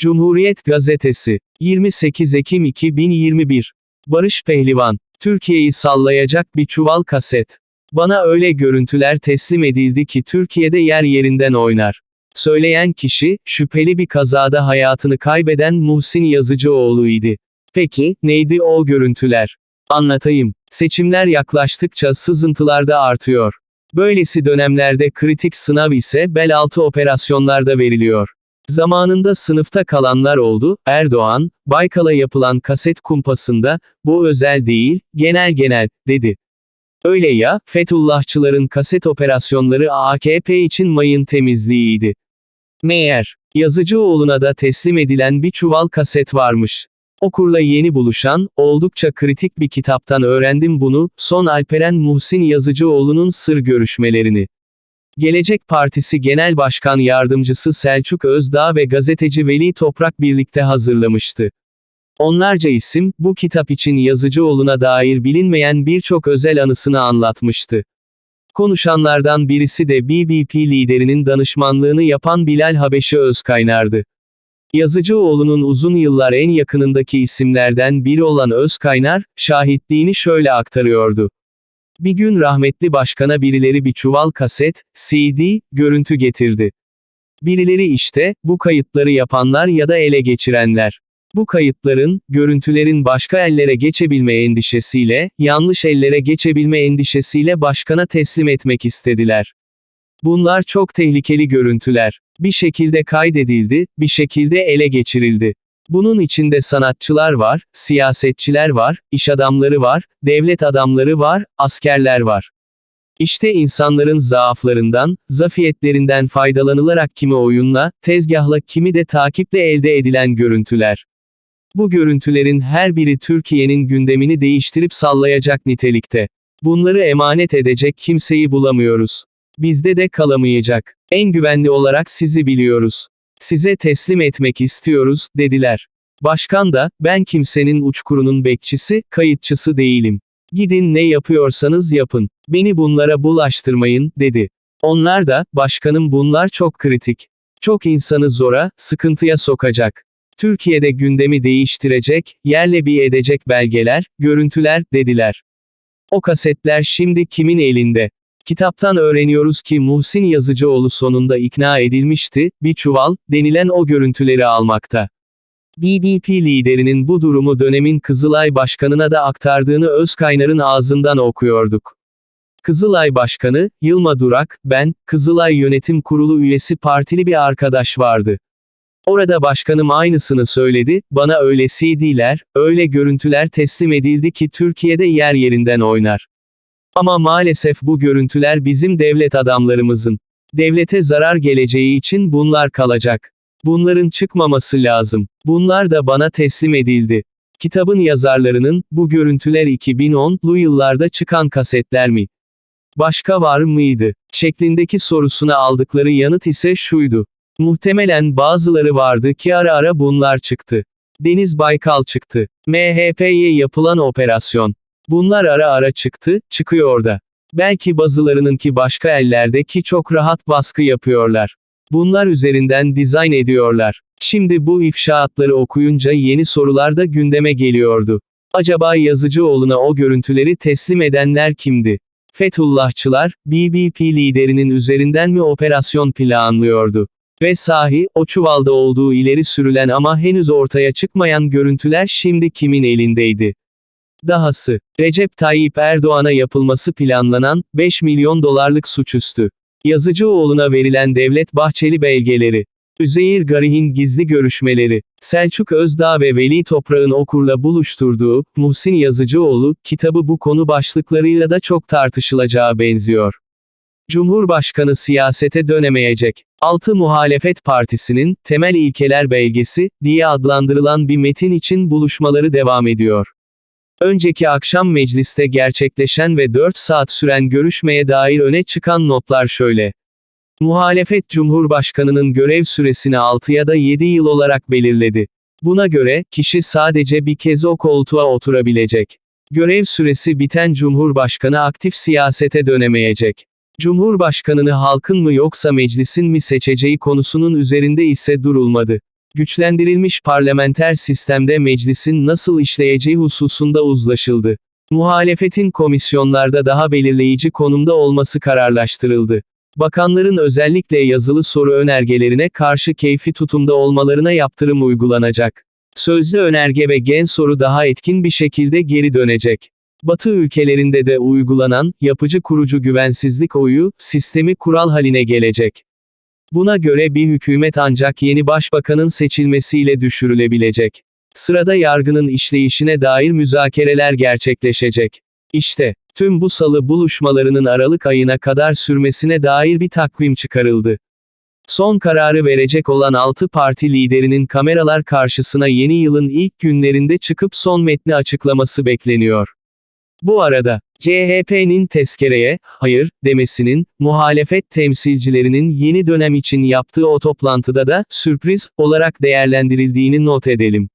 Cumhuriyet Gazetesi. 28 Ekim 2021. Barış Pehlivan. Türkiye'yi sallayacak bir çuval kaset. Bana öyle görüntüler teslim edildi ki Türkiye'de yer yerinden oynar. Söyleyen kişi, şüpheli bir kazada hayatını kaybeden Muhsin Yazıcıoğlu idi. Peki, neydi o görüntüler? Anlatayım. Seçimler yaklaştıkça sızıntılar da artıyor. Böylesi dönemlerde kritik sınav ise bel altı operasyonlarda veriliyor. Zamanında sınıfta kalanlar oldu, Erdoğan, Baykal'a yapılan kaset kumpasında, bu özel değil, genel genel, dedi. Öyle ya, Fethullahçıların kaset operasyonları AKP için mayın temizliğiydi. Meğer, Yazıcıoğlu'na da teslim edilen bir çuval kaset varmış. Okurla yeni buluşan, oldukça kritik bir kitaptan öğrendim bunu, son Alperen Muhsin Yazıcıoğlu'nun sır görüşmelerini. Gelecek Partisi Genel Başkan Yardımcısı Selçuk Özdağ ve gazeteci Veli Toprak birlikte hazırlamıştı. Onlarca isim, bu kitap için Yazıcıoğlu'na dair bilinmeyen birçok özel anısını anlatmıştı. Konuşanlardan birisi de BBP liderinin danışmanlığını yapan Bilal Habeşi Özkaynar'dı. Yazıcıoğlu'nun uzun yıllar en yakınındaki isimlerden biri olan Özkaynar, şahitliğini şöyle aktarıyordu. Bir gün rahmetli başkana birileri bir çuval kaset, CD, görüntü getirdi. Birileri işte, bu kayıtları yapanlar ya da ele geçirenler. Bu kayıtların, görüntülerin başka ellere geçebilme endişesiyle, yanlış ellere geçebilme endişesiyle başkana teslim etmek istediler. Bunlar çok tehlikeli görüntüler. Bir şekilde kaydedildi, bir şekilde ele geçirildi. Bunun içinde sanatçılar var, siyasetçiler var, iş adamları var, devlet adamları var, askerler var. İşte insanların zaaflarından, zafiyetlerinden faydalanılarak kimi oyunla, tezgahla kimi de takiple elde edilen görüntüler. Bu görüntülerin her biri Türkiye'nin gündemini değiştirip sallayacak nitelikte. Bunları emanet edecek kimseyi bulamıyoruz. Bizde de kalamayacak. En güvenli olarak sizi biliyoruz. Size teslim etmek istiyoruz, dediler. Başkan da, ben kimsenin uçkurunun bekçisi, kayıtçısı değilim. Gidin ne yapıyorsanız yapın. Beni bunlara bulaştırmayın, dedi. Onlar da, başkanım bunlar çok kritik. Çok insanı zora, sıkıntıya sokacak. Türkiye'de gündemi değiştirecek, yerle bir edecek belgeler, görüntüler, dediler. O kasetler şimdi kimin elinde? Kitaptan öğreniyoruz ki Muhsin Yazıcıoğlu sonunda ikna edilmişti, bir çuval, denilen o görüntüleri almakta. BBP liderinin bu durumu dönemin Kızılay Başkanı'na da aktardığını Özkaynar'ın ağzından okuyorduk. Kızılay Başkanı, Yılma Durak, ben, Kızılay Yönetim Kurulu üyesi partili bir arkadaş vardı. Orada başkanım aynısını söyledi, bana öyle CD'ler, öyle görüntüler teslim edildi ki Türkiye'de yer yerinden oynar. Ama maalesef bu görüntüler bizim devlet adamlarımızın. Devlete zarar geleceği için bunlar kalacak. Bunların çıkmaması lazım. Bunlar da bana teslim edildi. Kitabın yazarlarının, bu görüntüler 2010'lu yıllarda çıkan kasetler mi? Başka var mıydı? Şeklindeki sorusuna aldıkları yanıt ise şuydu. Muhtemelen bazıları vardı ki ara ara bunlar çıktı. Deniz Baykal çıktı. MHP'ye yapılan operasyon. Bunlar ara ara çıktı, çıkıyor da. Belki bazılarınınki başka ellerde ki çok rahat baskı yapıyorlar. Bunlar üzerinden dizayn ediyorlar. Şimdi bu ifşaatları okuyunca yeni sorular da gündeme geliyordu. Acaba Yazıcıoğlu'na o görüntüleri teslim edenler kimdi? Fethullahçılar, BBP liderinin üzerinden mi operasyon planlıyordu? Ve sahi, o çuvalda olduğu ileri sürülen ama henüz ortaya çıkmayan görüntüler şimdi kimin elindeydi? Dahası, Recep Tayyip Erdoğan'a yapılması planlanan, 5 milyon dolarlık suçüstü. Yazıcıoğlu'na verilen Devlet Bahçeli belgeleri. Üzeyir Garih'in gizli görüşmeleri, Selçuk Özdağ ve Veli Toprak'ın okurla buluşturduğu, Muhsin Yazıcıoğlu, kitabı bu konu başlıklarıyla da çok tartışılacağı benziyor. Cumhurbaşkanı siyasete dönemeyecek. Altı Muhalefet Partisi'nin, temel ilkeler belgesi, diye adlandırılan bir metin için buluşmaları devam ediyor. Önceki akşam mecliste gerçekleşen ve 4 saat süren görüşmeye dair öne çıkan notlar şöyle. Muhalefet Cumhurbaşkanının görev süresini 6 ya da 7 yıl olarak belirledi. Buna göre, kişi sadece bir kez o koltuğa oturabilecek. Görev süresi biten Cumhurbaşkanı aktif siyasete dönemeyecek. Cumhurbaşkanını halkın mı yoksa meclisin mi seçeceği konusunun üzerinde ise durulmadı. Güçlendirilmiş parlamenter sistemde meclisin nasıl işleyeceği hususunda uzlaşıldı. Muhalefetin komisyonlarda daha belirleyici konumda olması kararlaştırıldı. Bakanların özellikle yazılı soru önergelerine karşı keyfi tutumda olmalarına yaptırım uygulanacak. Sözlü önerge ve gen soru daha etkin bir şekilde geri dönecek. Batı ülkelerinde de uygulanan, yapıcı kurucu güvensizlik oyu, sistemi kural haline gelecek. Buna göre bir hükümet ancak yeni başbakanın seçilmesiyle düşürülebilecek. Sırada yargının işleyişine dair müzakereler gerçekleşecek. İşte, tüm bu salı buluşmalarının Aralık ayına kadar sürmesine dair bir takvim çıkarıldı. Son kararı verecek olan 6 parti liderinin kameralar karşısına yeni yılın ilk günlerinde çıkıp son metni açıklaması bekleniyor. Bu arada, CHP'nin tezkereye, hayır, demesinin, muhalefet temsilcilerinin yeni dönem için yaptığı o toplantıda da, sürpriz, olarak değerlendirildiğini not edelim.